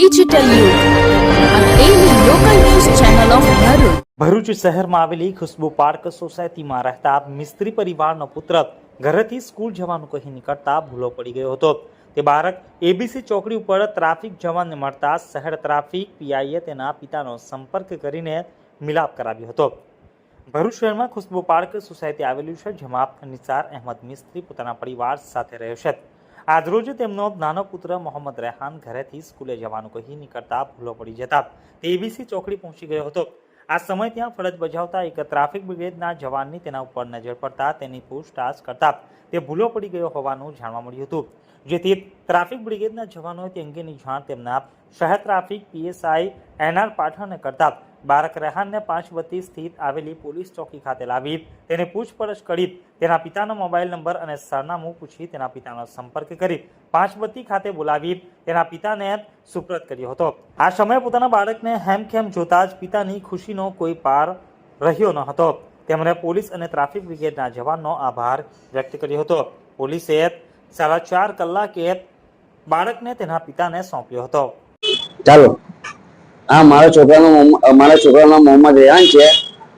Digital Bharuch શહેરમાં આવેલી ખુશ્બુ park સોસાયટીમાં રહેતા મિસ્ત્રી પરિવારનો પુત્ર ઘરેથી સ્કૂલ જવાનું કહી નીકળતા ભૂલો પડી ગયો હતો. તે બાળક એબીસી ચોકડી ઉપર ટ્રાફિક જવાનને મળતા શહેર ટ્રાફિક પીઆઈએ તેના પિતાનો સંપર્ક કરીને મિલાપ કરાવ્યો હતો. ભરૂચ શહેરમાં ખુશ્બુ પાર્ક સોસાયટી આવેલું છે, જેમાં નિસાર અહેમદ મિસ્ત્રી પોતાના પરિવાર સાથે રહ્યો છે. આજરોજ તેમનો નાનો પુત્ર મોહમ્મદ રેહાન ઘરેથી સ્કૂલે જવાનું કહી નીકળતા ભૂલો પડી જતા તે એબીસી ચોકડી પહોંચી ગયો હતો. આ સમય ત્યાં ફરજ બજાવતા એક ટ્રાફિક બ્રિગેડના જવાનની તેના ઉપર નજર પડતા તેની પૂછતાછ કરતા તે ભૂલો પડી ગયો હોવાનું જાણવા મળ્યું હતું. જેથી ટ્રાફિક બ્રિગેડના જવાનોએ તે અંગેની જાણ તેમના શહેર ટ્રાફિક પીએસઆઈ એનઆર પાઠણને કરતા બાળક રેહાનને પાંચ વતી સ્થિત આવેલી પોલીસ ચોકી ખાતે લાવી. તેને પૂછપરછ કરી તેના પિતાનો મોબાઈલ નંબર અને સરનામું પૂછી તેના પિતાનો સંપર્ક કરી પાંચબત્તી ખાતે બોલાવી તેના પિતાને સુપ્રત કર્યો હતો. આ સમયે પોતાના બાળકને હેમખેમ જોતા જ પિતાની ખુશીનો કોઈ પાર રહ્યો ન હતો. તેમણે પોલીસ અને ટ્રાફિક બ્રિગેડના જવાનનો આભાર વ્યક્ત કર્યો હતો. પોલીસે સાડા ચાર કલાકે બાળકને તેના પિતાને સોંપ્યો હતો. ચાલો. આ મારા છોકરાનો મારા છોકરાનું નામ મોહમ્મદ રેહાન છે.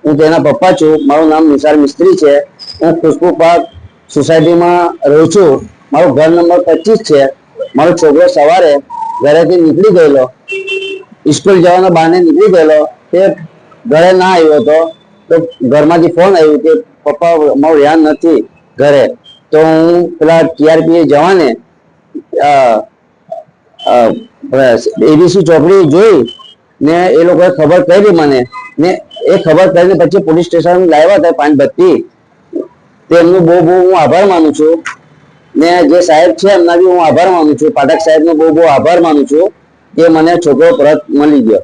હું તેના પપ્પા છું. મારું નામ નિસાર મિસ્ત્રી છે. હું ખુશ્બુ પાર્ક સોસાયટીમાં રહું છું. મારો ઘર નંબર પચીસ છે. મારો છોકરો સવારે ઘરેથી નીકળી ગયેલો. સ્કૂલ જવાના બહાને નીકળી ગયેલો તે ઘરે ના આવ્યો હતો. તો ઘરમાંથી ફોન આવ્યો કે પપ્પા, મારું રેહાન નથી ઘરે. તો હું પેલા ટીઆરપી જવાને એબીસી ચોપડી જોઈ ને એ લોકોએ ખબર કરી મને. ને એ ખબર કરીને પછી પોલીસ સ્ટેશન લાવ્યા હતા પાંચ બત્તી તેમનો બહુ બહુ હું આભાર માનું છું. ને જે સાહેબ છે એમના બી હું આભાર માનું છું. પાઠક સાહેબનો બહુ બહુ આભાર માનું છું કે મને છોકરો પરત મળી ગયો.